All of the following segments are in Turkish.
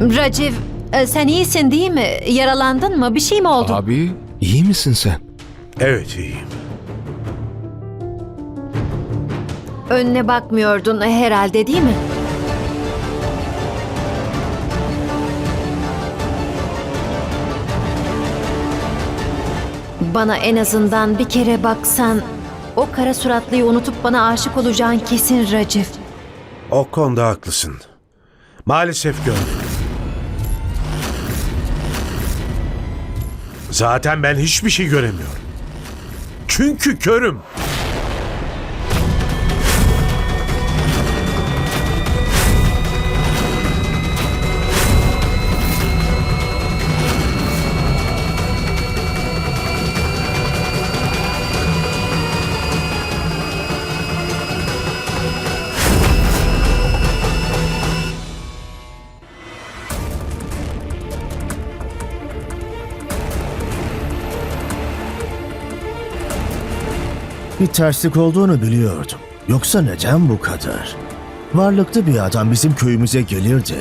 Raciv, e, sen iyisin değil mi? Yaralandın mı? Bir şey mi oldu? Abi iyi misin sen? Evet iyiyim. Önüne bakmıyordun herhalde değil mi? Bana en azından bir kere baksan, o kara suratlıyı unutup bana aşık olacağın kesin Raciv. O konuda haklısın. Maalesef gördüm. Zaten ben hiçbir şey göremiyorum. Çünkü körüm. Bir terslik olduğunu biliyordum. Yoksa neden bu kadar? Varlıklı bir adam bizim köyümüze gelirdi.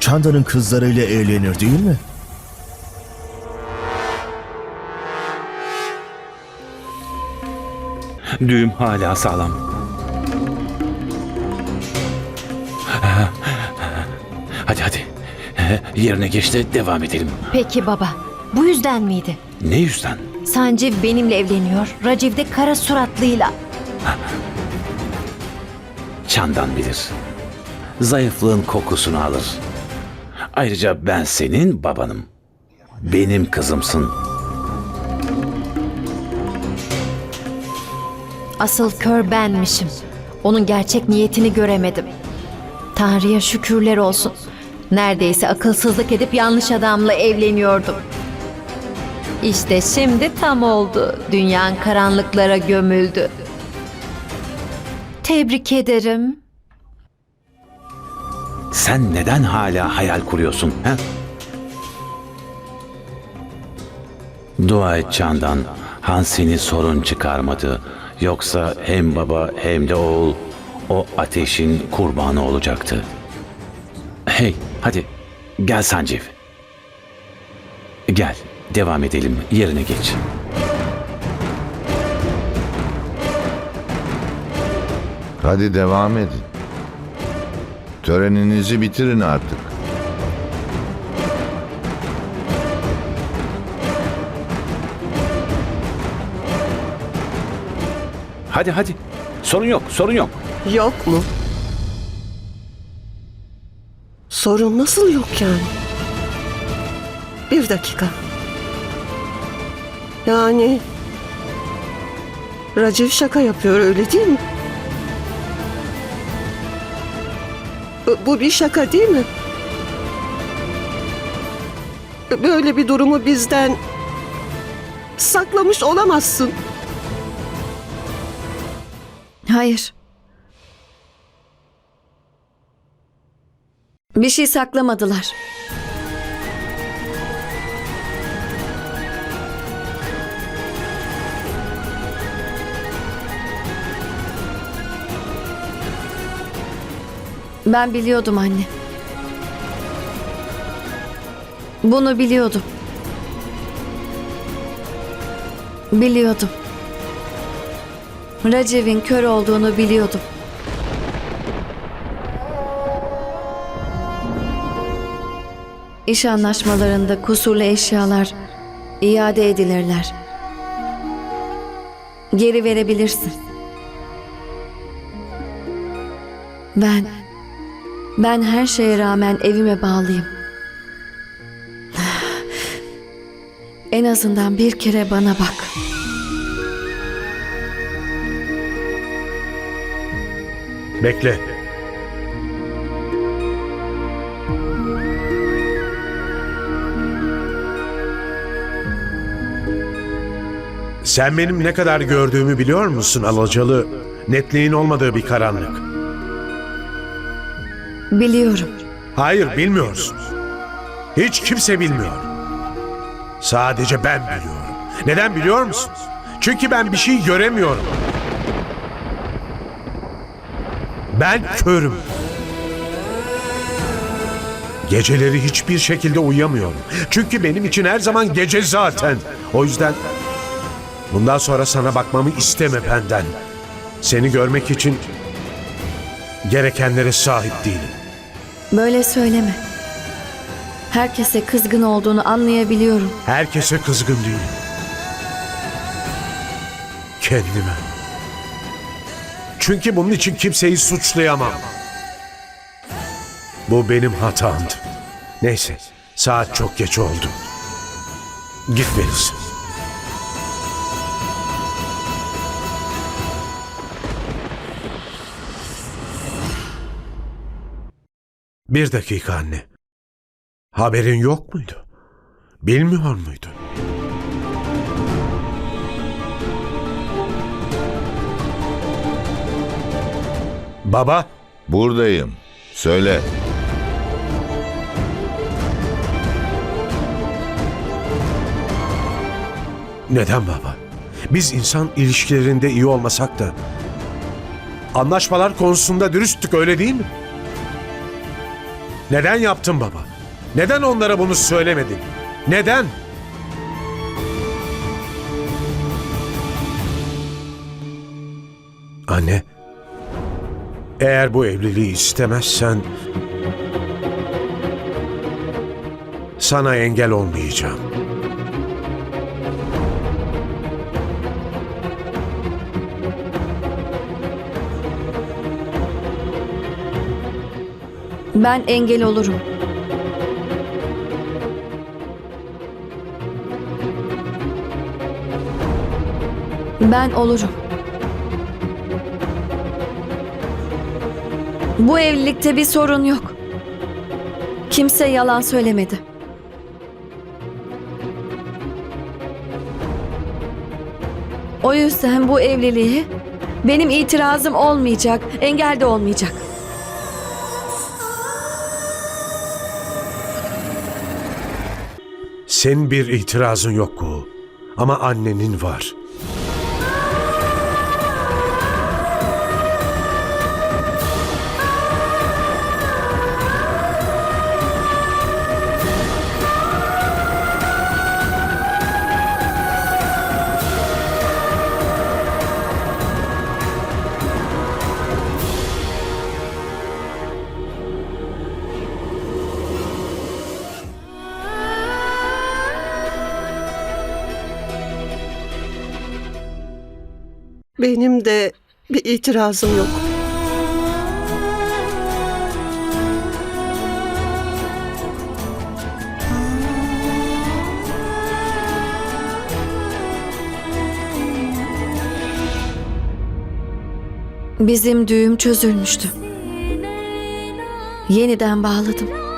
Çanda'nın kızlarıyla evlenir değil mi? Düğüm hala sağlam. Hadi hadi. Yerine geç de devam edelim. Peki baba, bu yüzden miydi? Ne yüzden? Sanciv benimle evleniyor, Raciv de kara suratlıyla. Çandan bilir. Zayıflığın kokusunu alır. Ayrıca ben senin babanım. Benim kızımsın. Asıl kör benmişim. Onun gerçek niyetini göremedim. Tanrı'ya şükürler olsun. Neredeyse akılsızlık edip yanlış adamla evleniyordum. İşte şimdi tam oldu. Dünyan karanlıklara gömüldü. Tebrik ederim. Sen neden hala hayal kuruyorsun? He? Dua et Candan. Han seni sorun çıkarmadı. Yoksa hem baba hem de oğul o ateşin kurbanı olacaktı. Hey hadi gel Sancev. Gel devam edelim yerine geç. Hadi devam edin. Töreninizi bitirin artık. Hadi hadi sorun yok sorun yok. Yok mu? Sorun nasıl yok yani? Bir dakika. Yani... Raciv şaka yapıyor öyle değil mi? Bu- Bu bir şaka değil mi? Böyle bir durumu bizden saklamış olamazsın. Hayır. Bir şey saklamadılar. Ben biliyordum anne. Bunu biliyordum. Biliyordum. Recep'in kör olduğunu biliyordum. İş anlaşmalarında kusurlu eşyalar iade edilirler. Geri verebilirsin. Ben ben her şeye rağmen evime bağlıyım. En azından bir kere bana bak. Bekle. Sen benim ne kadar gördüğümü biliyor musun alacalı? Netliğin olmadığı bir karanlık. Biliyorum. Hayır bilmiyorsun. Hiç kimse bilmiyor. Sadece ben biliyorum. Neden biliyor musun? Çünkü ben bir şey göremiyorum. Ben körüm. Geceleri hiçbir şekilde uyuyamıyorum. Çünkü benim için her zaman gece zaten. O yüzden bundan sonra sana bakmamı isteme benden. Seni görmek için gerekenlere sahip değilim. Böyle söyleme. Herkese kızgın olduğunu anlayabiliyorum. Herkese kızgın değilim. Kendime. Çünkü bunun için kimseyi suçlayamam. Bu benim hatamdı. Neyse, saat çok geç oldu. Gitmelisin. Bir dakika anne. Haberin yok muydu? Bilmiyor muydun? Baba, Buradayım. Söyle. neden baba? Biz insan ilişkilerinde iyi olmasak da anlaşmalar konusunda dürüsttük öyle değil mi? Neden yaptın baba? Neden onlara bunu söylemedin? Neden? Anne, eğer bu evliliği istemezsen sana engel olmayacağım. Ben engel olurum. Ben olurum. Bu evlilikte bir sorun yok. Kimse yalan söylemedi. O yüzden bu evliliğe benim itirazım olmayacak, engel de olmayacak. Senin bir itirazın yok Kuğu. Ama annenin var. Benim de bir itirazım yok. Bizim düğüm çözülmüştü. Yeniden bağladım.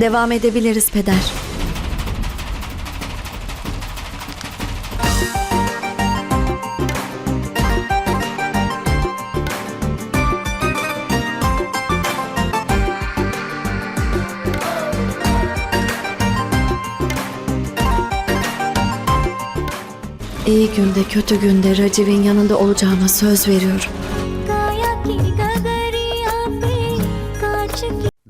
Devam edebiliriz peder. İyi günde kötü günde Raciv'in yanında olacağıma söz veriyorum.